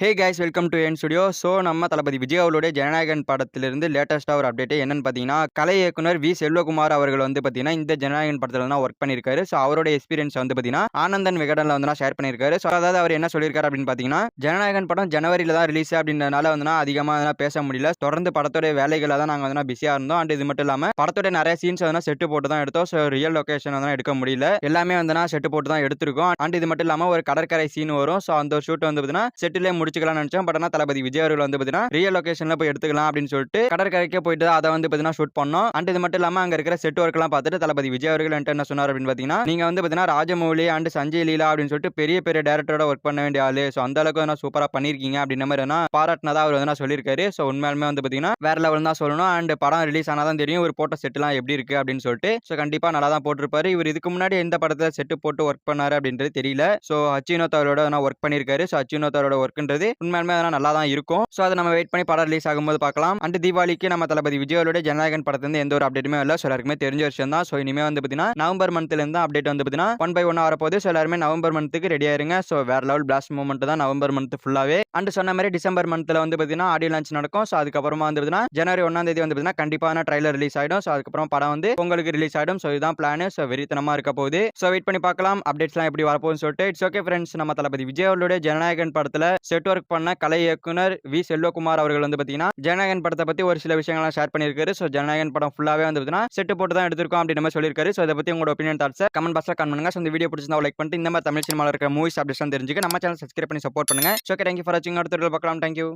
Hey guys welcome to என் studio so நம்ம தளபதி விஜய் அவர்களுடைய ஜனநாயகன் படத்திலிருந்து லேட்டஸ்ட்டாக ஒரு அப்டேட் என்னென்னு பார்த்தீங்கன்னா கலை இயக்குனர் வி செல்வகுமார் அவர்கள் வந்து பார்த்தீங்கன்னா இந்த ஜனநாயகன் படத்தில் தான் ஒர்க் பண்ணியிருக்காரு. ஸோ அவருடைய எக்ஸ்பீரியன்ஸ் வந்து பார்த்தீங்கன்னா ஆனந்தன் விகடனில் வந்து ஷேர் பண்ணியிருக்காரு. ஸோ அதாவது அவர் என்ன சொல்லியிருக்காரு அப்படின்னு பார்த்தீங்கன்னா ஜனநாயகன் படம் ஜனவரியில் தான் ரிலீஸ் அப்படின்றனால வந்து அதிகமாக அதனால் பேச முடியல. தொடர்ந்து படத்துடைய வேலைகளை தான் நாங்கள் வந்து பிஸியாக இருந்தோம். அண்ட் இது மட்டும் இல்லாமல் படத்துடைய நிறைய சீன்ஸ் வந்து செட்டு போட்டு தான் எடுத்தோம். ஸோ ரியல் லொக்கேஷன் வந்து எடுக்க முடியல. எல்லாமே வந்து செட்டு போட்டு தான் எடுத்திருக்கோம். அண்ட் இது மட்டும் இல்லாமல் ஒரு கடற்கரை சீன் வரும். ஸோ அந்த ஷூட் வந்து பார்த்தீங்கன்னா செட்டிலே முடிச்சுக்கலாம்னு நினச்சோம் பட் ஆனால் தளபதி விஜய் அவர்கள் வந்து பார்த்தீங்கன்னா ரியல் லொகேஷன்ல போய் எடுத்துக்கலாம் அப்படின்னு சொல்லிட்டு கடற்கரைக்கே போயிட்டு அதை வந்து பார்த்தீங்கன்னா ஷூட் பண்ணோம். அண்ட் இது மட்டும் இல்லாமல் அங்கே இருக்கிற செட் ஒர்க்லாம் பார்த்துட்டு தளபதி விஜய் அவர்கள் என்கிட்ட என்ன சொன்னார் அப்படின்னு பார்த்தீங்கன்னா நீங்கள் வந்து பார்த்தீங்கன்னா ராஜமௌலி அண்ட் சஞ்சய் லீலா அப்படின்னு சொல்லிட்டு பெரிய பெரிய டேரக்டரோட ஒர்க் பண்ண வேண்டிய ஆளு. ஸோ அந்த அளவுக்கு நான் சூப்பராக பண்ணியிருக்கீங்க அப்படின்ற மாதிரி என்ன பாராட்டினதா அவர் வந்து சொல்லியிருக்காரு. ஸோ உண்மையாலுமே வந்து பார்த்தீங்கன்னா வேற லெவல் தான் சொல்லணும். அண்ட் படம் ரிலீஸ் ஆனால் தான் தெரியும் ஒரு போட்ட செட்டுலாம் எப்படி இருக்கு அப்படின்னு சொல்லிட்டு. ஸோ கண்டிப்பாக நல்லா தான் போட்டிருப்பாரு. இவர் இதுக்கு முன்னாடி எந்த படத்தில் செட்டு போட்டு ஒர்க் பண்ணாரு அப்படின்றது தெரியல. ஸோ அச்சினோத் அவரோட ஒர்க் பண்ணியிருக்காரு. ஸோ அச்சினோத் அவரோட ஒர்க்ன்றது உண்மையாலுமே அதெல்லாம் நல்லா தான் இருக்கும். ஸோ அதை நம்ம வெயிட் பண்ணி படம் ரிலீஸ் ஆகும்போது பார்க்கலாம். அண்ட் தீபாவளிக்கு நம்ம தளபதி விஜயோட ஜனநாயகன் படத்துலேருந்து எந்த ஒரு அப்டேட்டுமே இல்லை ஸோ எல்லாருக்குமே தெரிஞ்ச விஷயம் தான் ஸோ இனிமேல் வந்து பார்த்தீங்கன்னா நவம்பர் மந்த்லேருந்து அப்டேட் வந்து பார்த்தீங்கன்னா ஒன் பை ஒன் வரப்போகுது. ஸோ எல்லாருமே நவம்பர் மந்த்துக்கு ரெடி ஆயிருங்க. ஸோ வேற லெவல் பிளாஸ்ட் மூமெண்ட் தான் நவம்பர் மந்த் ஃபுல்லாகவே அண்ட் சொன்ன மாதிரி டிசம்பர் மந்த்தில் வந்து பார்த்தீங்கன்னா ஆடியோ லான்ச் நடக்கும். ஸோ அதுக்கப்புறமா வந்து பார்த்தீங்கன்னா ஜனவரி ஒன்றாம் தேதி வந்து பார்த்தீங்கன்னா கண்டிப்பான ட்ரைலர் ரிலீஸ் ஆகிடும் ஸோ அதுக்கப்புறம் படம் வந்து உங்களுக்கு ரிலீஸ் ஆகிடும் ஸோ இதுதான் பிளான் ஸோ வெறித்தனமாக இருக்க போகுது. ஸோ வெயிட் பண்ணி பார்க்கலாம். அப்டேட்ஸ்லாம் எப்படி வரப்போகுதுன்னு சொல்லிட்டு இட்ஸ் ஓகே ஃப்ரெண்ட்ஸ் நம்ம தளபதி விஜய் அவர்களுடைய ஜனநாயகன் படத்தில் செட் ஒர்க் பண்ண கலை இயக்குனர் வி. செல்வகுமார் அவர்கள் வந்து பார்த்தீங்கன்னா ஜனநாயகன் படத்தை பற்றி ஒரு சில விஷயங்கள்லாம் ஷேர் பண்ணியிருக்காரு. ஸோ ஜனநாயகன் படம் ஃபுல்லாகவே வந்து பார்த்தீங்கன்னா செட்டு போட்டு தான் எடுத்திருக்கோம் அப்படின்னு சொல்லி சொல்லியிருக்காரு. ஸோ இதை பற்றி உங்களோட ஒப்பீனியன் தாட்ஸ் கமெண்ட் பாக்ஸில் கமெண்ட் பண்ணுங்க. ஸோ இந்த வீடியோ பிடிச்சிருந்தா லைக் பண்ணிட்டு இந்த மாதிரி தமிழ் சினிமாவில் இருக்கிற மூவிஸ் அப்டேட்ஸ் தெரிஞ்சுக்க நம்ம சேனல் சப்ஸ்கிரைப் பண்ணி சப்போர்ட் பண்ணுங்க. So okay thank you for வாட்சிங் அடுத்த பார்க்கலாம். தேங்க்யூ